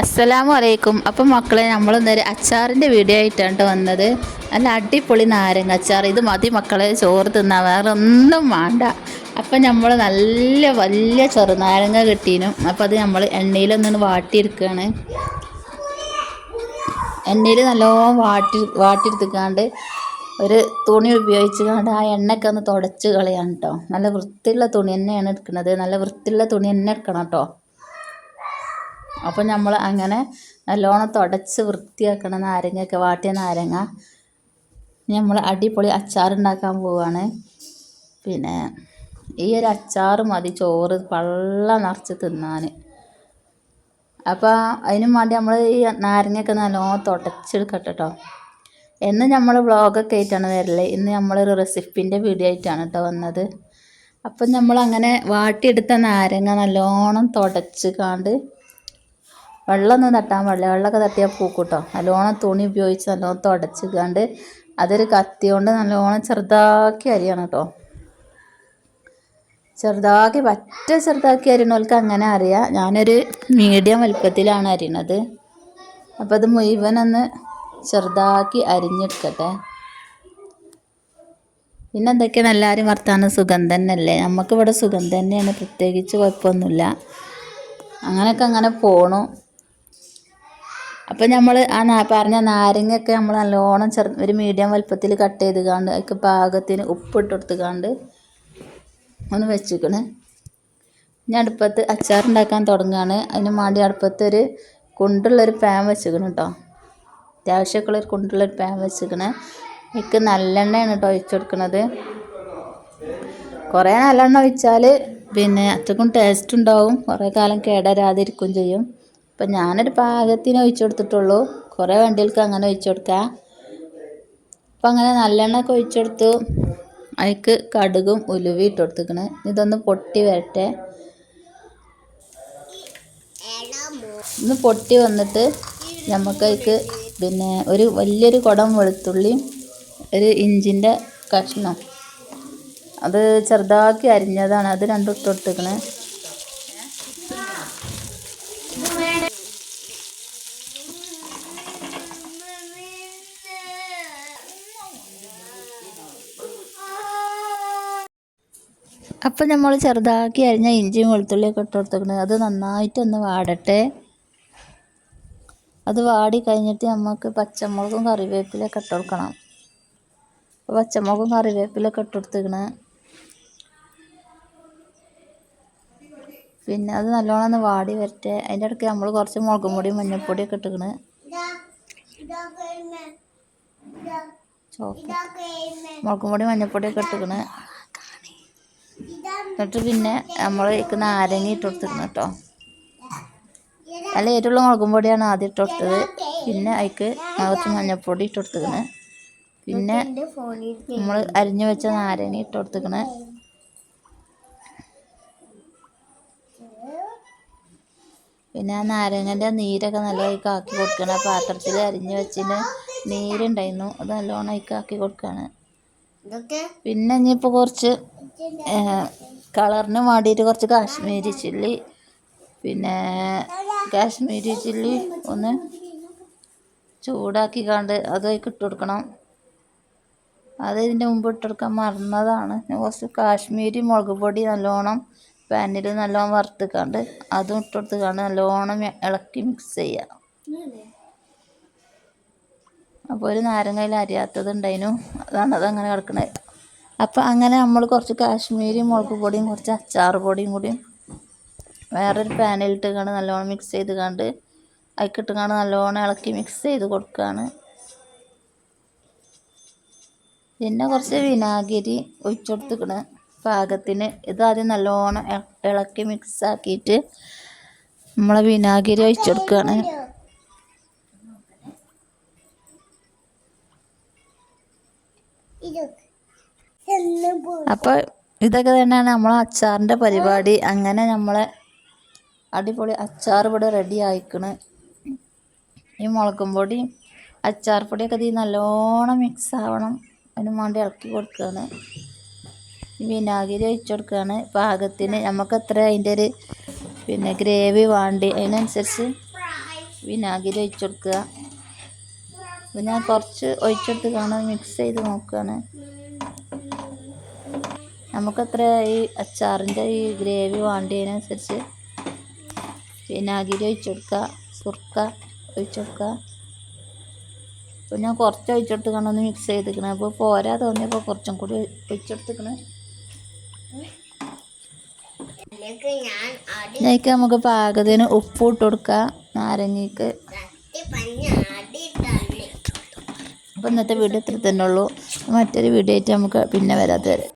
അസ്സലാമു അലൈക്കും അപ്പം മക്കളെ നമ്മൾ ഇന്നൊരു അച്ചാറിന്റെ വീഡിയോ ആയിട്ടാണ് ട്ടോ വന്നത്. നല്ല അടിപൊളി നാരങ്ങ അച്ചാർ. ഇത് മതി മക്കളെ ചോറ് തിന്നാൻ വേറെ ഒന്നും വേണ്ട. അപ്പം നമ്മൾ നല്ല വലിയ ചെറുനാരങ്ങ കിട്ടീനും. അപ്പം അത് നമ്മൾ എണ്ണയിലൊന്നും വാട്ടിയെടുക്കുകയാണ് എണ്ണയിൽ നല്ലോണം വാട്ടി വാട്ടിയെടുത്തിക്കാണ്ട് ഒരു തുണി ഉപയോഗിച്ച് കൊണ്ട് ആ എണ്ണയൊക്കെ ഒന്ന് തുടച്ച് കളയാണ് കേട്ടോ നല്ല വൃത്തിയുള്ള തുണി തന്നെയാണ് എടുക്കുന്നത് നല്ല വൃത്തിയുള്ള തുണി തന്നെ എടുക്കണം കേട്ടോ അപ്പം നമ്മൾ അങ്ങനെ നല്ലോണം തുടച്ച് വൃത്തിയാക്കണം നാരങ്ങയൊക്കെ വാട്ടിയ നാരങ്ങ. നമ്മൾ അടിപൊളി അച്ചാർ ഉണ്ടാക്കാൻ പോവുകയാണ് പിന്നെ ഈ ഒരു അച്ചാർ മതി ചോറ് പള്ള നിറച്ച് തിന്നാൻ അപ്പോൾ അതിനും വേണ്ടി നമ്മൾ ഈ നാരങ്ങയൊക്കെ നല്ലോണം തുടച്ചെടുക്കട്ടെ കേട്ടോ എന്ന് നമ്മൾ വ്ളോഗൊക്കെ ആയിട്ടാണ് വരൽ. ഇന്ന് നമ്മളൊരു റെസിപ്പിന്റെ വീഡിയോ ആയിട്ടാണ് കേട്ടോ വന്നത്. അപ്പം നമ്മൾ അങ്ങനെ വാട്ടിയെടുത്ത നാരങ്ങ നല്ലോണം തുടച്ച് കാണ്ട് വെള്ളമൊന്നും തട്ടാൻ പാടില്ല. വെള്ളമൊക്കെ തട്ടിയാൽ പൂക്കൂട്ടോ. നല്ലോണം തുണി ഉപയോഗിച്ച് നല്ലോണം തുടച്ചിക്കാണ്ട് അതൊരു കത്തി കൊണ്ട് നല്ലോണം ചെറുതാക്കി അരിയണം കേട്ടോ. ചെറുതാക്കി പറ്റ ചെറുതാക്കി അരിയണവർക്ക് അങ്ങനെ അറിയാം. ഞാനൊരു മീഡിയം വലുപ്പത്തിലാണ് അരിയണത്. അപ്പോൾ അത് മുഴുവനൊന്ന് ചെറുതാക്കി അരിഞ്ഞെടുക്കട്ടെ. പിന്നെ എന്തൊക്കെയാണ് എല്ലാവരും വർത്താനം സുഖം തന്നെയല്ലേ? നമുക്കിവിടെ സുഖം തന്നെയാണ്. പ്രത്യേകിച്ച് കുഴപ്പമൊന്നുമില്ല. അങ്ങനെയൊക്കെ അങ്ങനെ പോണു. അപ്പം നമ്മൾ ആ പറഞ്ഞ നാരങ്ങയൊക്കെ നമ്മൾ നല്ലോണം ചെറു ഒരു മീഡിയം വലുപ്പത്തിൽ കട്ട് ചെയ്ത് കാണ്ട് അതിക്ക് പാകത്തിന് ഉപ്പിട്ട് കൊടുത്തുകാണ്ട് ഒന്ന് വെച്ചിരിക്കണേ ഇനി അടുപ്പത്ത് അച്ചാറുണ്ടാക്കാൻ തുടങ്ങുകയാണ് അതിന് വേണ്ടി അടുപ്പത്ത് ഒരു കുണ്ടുള്ളൊരു പാൻ വെച്ചിക്കണം കേട്ടോ അത്യാവശ്യമൊക്കെയുള്ള ഒരു കുണ്ടുള്ളൊരു പാൻ വെച്ചിക്കണ്. എനിക്ക് നല്ലെണ്ണയാണ് കേട്ടോ ഒഴിച്ചു കൊടുക്കുന്നത് കുറേ നല്ലെണ്ണ ഒഴിച്ചാൽ പിന്നെ അത്രക്കും ടേസ്റ്റ് ഉണ്ടാവും. കുറേ കാലം കേടരാതിരിക്കുകയും ചെയ്യും. അപ്പം ഞാനൊരു പാകത്തിന് ഒഴിച്ചു കൊടുത്തിട്ടുള്ളൂ. കുറേ വണ്ടികൾക്ക് അങ്ങനെ ഒഴിച്ചു കൊടുക്കാം. അപ്പം അങ്ങനെ നല്ലെണ്ണ ഒക്കെ ഒഴിച്ചു കൊടുത്തു. അതിക്ക് കടുകും ഉലുവി ഇട്ട് കൊടുത്തിക്കണ് ഇതൊന്ന് പൊട്ടി വരട്ടെ. ഒന്ന് പൊട്ടി വന്നിട്ട് നമുക്ക് അതിക്ക് പിന്നെ ഒരു വലിയൊരു കുടം വെളുത്തുള്ളി ഒരു ഇഞ്ചിന്റെ കഷ്ണം. അത് ചെറുതാക്കി അരിഞ്ഞതാണ്. അത് രണ്ടും ഇട്ട് കൊടുത്തിക്കണ് അപ്പം നമ്മൾ ചെറുതാക്കി അരിഞ്ഞ ഇഞ്ചിയും വെളുത്തുള്ളിയൊക്കെ ഇട്ട് കൊടുത്തേക്കണത് അത് നന്നായിട്ടൊന്ന് വാടട്ടെ അത് വാടി കഴിഞ്ഞിട്ട് നമുക്ക് പച്ചമുളകും കറിവേപ്പിലൊക്കെ ഇട്ട് കൊടുക്കണം പച്ചമുളകും കറിവേപ്പിലൊക്കെ ഇട്ട് കൊടുത്തേക്കണ് പിന്നെ അത് നല്ലോണം ഒന്ന് വാടി വരട്ടെ അതിന്റെ ഇടയ്ക്ക് നമ്മൾ കുറച്ച് മുളകും പൊടിയും മഞ്ഞൾപ്പൊടിയൊക്കെ ഇട്ടിക്കണ് ചോപ്പ് മുളകും പൊടി മഞ്ഞൾപ്പൊടിയൊക്കെ ഇട്ടിക്കണ് എന്നിട്ട് പിന്നെ നമ്മൾ ഇതിക്ക് നാരങ്ങ ഇട്ട് കൊടുത്തിരുന്നു കേട്ടോ. നല്ല ഏറ്റുള്ള മുളകും പൊടിയാണ് ആദ്യം ഇട്ട് കൊടുത്തത്. പിന്നെ അതിക്ക് കുറച്ച് മഞ്ഞൾപ്പൊടി ഇട്ട് കൊടുത്തിരുന്നു പിന്നെ നമ്മൾ അരിഞ്ഞു വെച്ച നാരങ്ങ ഇട്ട് കൊടുത്തിക്കണ് പിന്നെ ആ നാരങ്ങന്റെ നീരൊക്കെ നല്ല അതിക്ക് ആക്കി കൊടുക്കണം. ആ പാത്രത്തിൽ അരിഞ്ഞു വെച്ചതിന് നീരുണ്ടായിരുന്നു. അത് നല്ലോണം അതിക്ക് ആക്കി കൊടുക്കുകയാണ് പിന്നെ ഇനിയിപ്പോൾ കുറച്ച് കളറിന് വേണ്ടിയിട്ട് കുറച്ച് കാശ്മീരി ചില്ലി പിന്നെ കാശ്മീരി ചില്ലി ഒന്ന് ചൂടാക്കി കണ്ട് അത് ഇട്ട് കൊടുക്കണം. അത് ഇതിന്റെ മുമ്പ് ഇട്ടെടുക്കാൻ മറന്നതാണ്. കുറച്ച് കാശ്മീരി മുളക് പൊടി നല്ലോണം പാനിൽ നല്ലോണം വറുത്തിക്കാണ്ട് അതും ഇട്ടെടുത്തിക്കാണ്ട് നല്ലോണം ഇളക്കി മിക്സ് ചെയ്യുക അപ്പോൾ ഒരു നാരങ്ങയിൽ അരിയാത്തത് ഉണ്ടായിരുന്നു അതാണ് അതങ്ങനെ കിടക്കണത് അപ്പോൾ അങ്ങനെ നമ്മൾ കുറച്ച് കാശ്മീരി മുളക് പൊടിയും കുറച്ച് അച്ചാർ പൊടിയും കൂടി വേറൊരു പാനിലിട്ട് കണ്ട് നല്ലോണം മിക്സ് ചെയ്ത് കണ്ട് അതിക്കിട്ട് കണ്ട് നല്ലോണം ഇളക്കി മിക്സ് ചെയ്ത് കൊടുക്കുകയാണ് പിന്നെ കുറച്ച് വിനാഗിരി ഒഴിച്ചെടുത്തിക്കണ്. പാകത്തിന് ഇത് ആദ്യം നല്ലോണം ഇളക്കി മിക്സ് ആക്കിയിട്ട് നമ്മളെ വിനാഗിരി ഒഴിച്ചെടുക്കുകയാണ് അപ്പോൾ ഇതൊക്കെ തന്നെയാണ് നമ്മളെ അച്ചാറിന്റെ പരിപാടി. അങ്ങനെ നമ്മളെ അടിപൊളി അച്ചാർ ഇവിടെ റെഡി ആയിക്കണ്. ഈ മുളകും പൊടി അച്ചാർ പൊടിയൊക്കെ ഇത് നല്ലോണം മിക്സ് ആവണം. അതിന് വേണ്ടി ഇളക്കി കൊടുക്കുകയാണ് വിനാഗിരി ഒഴിച്ചു കൊടുക്കുകയാണ് പാകത്തിന് നമുക്ക് എത്ര അതിന്റെ ഒരു പിന്നെ ഗ്രേവി വേണ്ടി. അതിനനുസരിച്ച് വിനാഗിരി ഒഴിച്ചു കൊടുക്കുക. പിന്നെ കുറച്ച് ഒഴിച്ചെടുത്ത് കാണാൻ മിക്സ് ചെയ്ത് നോക്കുകയാണ്. നമുക്കത്ര ഈ അച്ചാറിന്റെ ഈ ഗ്രേവി വേണ്ടതിനനുസരിച്ച് വിനാഗിരി ഒഴിച്ചു കൊടുക്കുക സുർക്ക ഒഴിച്ചു കൊടുക്കുക അപ്പോൾ ഞാൻ കുറച്ച് ഒഴിച്ചെടുത്ത് കാണാൻ ഒന്ന് മിക്സ് ചെയ്തിരിക്കണം. അപ്പോൾ പോരാ തോന്നിയപ്പോൾ കുറച്ചും കൂടി ഒഴിച്ചെടുത്തിക്കണം. ഇതിലേക്ക് നമുക്ക് പാകത്തിന് ഉപ്പ് ഇട്ട് കൊടുക്കുക നാരങ്ങയ്ക്ക് അപ്പം ഇന്നത്തെ വീഡിയോ ഇത്ര തന്നെ ഉള്ളൂ. മറ്റൊരു വീഡിയോ ആയിട്ട് നമുക്ക് പിന്നെ വരാതെ വരെ